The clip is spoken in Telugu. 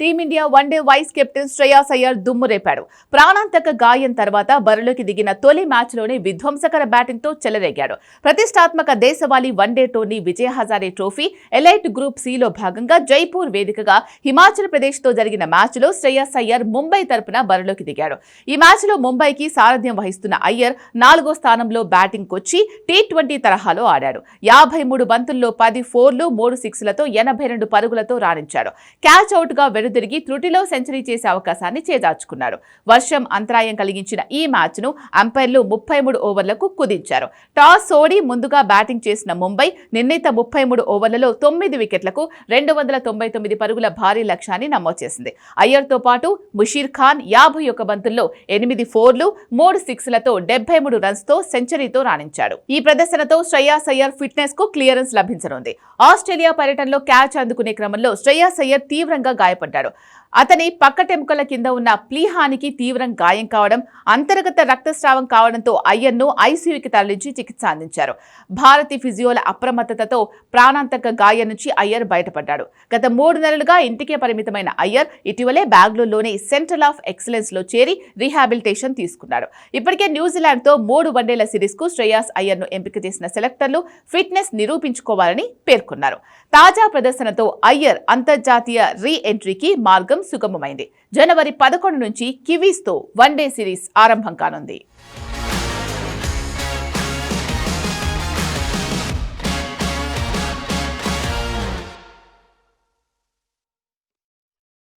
Team India one day vice captain Shreyas Iyer దుమ్ము రేపాడు. ప్రాణాంతక గాయం తర్వాత బరిలోకి దిగిన తొలి మ్యాచ్లోనే విధ్వంసకర బ్యాటింగ్తో చెలరేగాడు. ప్రతిష్టాత్మక దేశవాళీ one day tourney Vijay Hazare trophy elite group సిలో భాగంగా జైపూర్ వేదికగా హిమాచల్ ప్రదేశ్తో జరిగిన మ్యాచ్లో శ్రేయాస్ అయ్యర్ ముంబై తరపున బరిలోకి దిగాడు. ఈ మ్యాచ్లో ముంబైకి సారథ్యం వహిస్తున్న అయ్యర్ నాలుగో స్థానంలో బ్యాటింగ్కొచ్చి టీ ట్వంటీ తరహాలో ఆడాడు. యాభై మూడు బంతుల్లో పది ఫోర్లు మూడు సిక్స్లతో ఎనభై రెండు పరుగులతో రాణించాడు. క్యాచ్ అవుట్గా వెనుదిరిగి త్రుటిలో సెంచరీ చేసే అవకాశాన్ని చేజార్చుకున్నారు. వర్షం అంతరాయం కలిగించిన ఈ మ్యాచ్ను అంపైర్లు ముప్పై మూడు ఓవర్లకు కుదించారు. టాస్ ఓడి ముందుగా బ్యాటింగ్ చేసిన ముంబై నిర్ణీత ముప్పై మూడు ఓవర్లలో తొమ్మిది వికెట్లకు రెండు వందల తొంభై తొమ్మిది పరుగుల భారీ లక్ష్యాన్ని నమోదు చేసింది. అయ్యర్తో పాటు ముషీర్ ఖాన్ యాభై ఒక బంతుల్లో ఎనిమిది ఫోర్లు మూడు సిక్స్లతో డెబ్బై మూడు రన్స్తో సెంచరీతో రాణించాడు. ఈ ప్రదర్శనతో శ్రేయాస్ అయ్యర్ ఫిట్నెస్కు క్లియరెన్స్ లభించనుంది. ఆస్ట్రేలియా పర్యటనలో క్యాచ్ అందుకునే క్రమంలో శ్రేయాస్ అయ్యర్ తీవ్రంగా గాయపడ్డారు. గాయపడ్డాడు అతని పక్కటెముకల కింద ఉన్న ప్లీహానికి తీవ్రం గాయం కావడం అంతర్గత రక్తస్రావం కావడంతో అయ్యన్ను ఐసీయూకి తరలించి చికిత్స అందించారు. భారతీ ఫిజియోల అప్రమత్తతతో ప్రాణాంతక గాయం నుంచి అయ్యర్ బయటపడ్డాడు. గత మూడు నెలలుగా ఇంటికే పరిమితమైన అయ్యర్ ఇటీవలే బెంగళూరులోని సెంట్రల్ ఆఫ్ ఎక్సలెన్స్లో చేరి రీహాబిలిటేషన్ తీసుకున్నాడు. ఇప్పటికే న్యూజిలాండ్తో మూడు వన్డేల సిరీస్కు శ్రేయాస్ అయ్యర్ను ఎంపిక చేసిన సెలెక్టర్లు ఫిట్నెస్ నిరూపించుకోవాలని పేర్కొన్నారు. తాజా ప్రదర్శనతో అయ్యర్ అంతర్జాతీయ రీ ఎంట్రీకి మార్గం సుగమమైంది. జనవరి పదకొండు నుంచి కివీస్తో వన్డే సిరీస్ ఆరంభం కానుంది.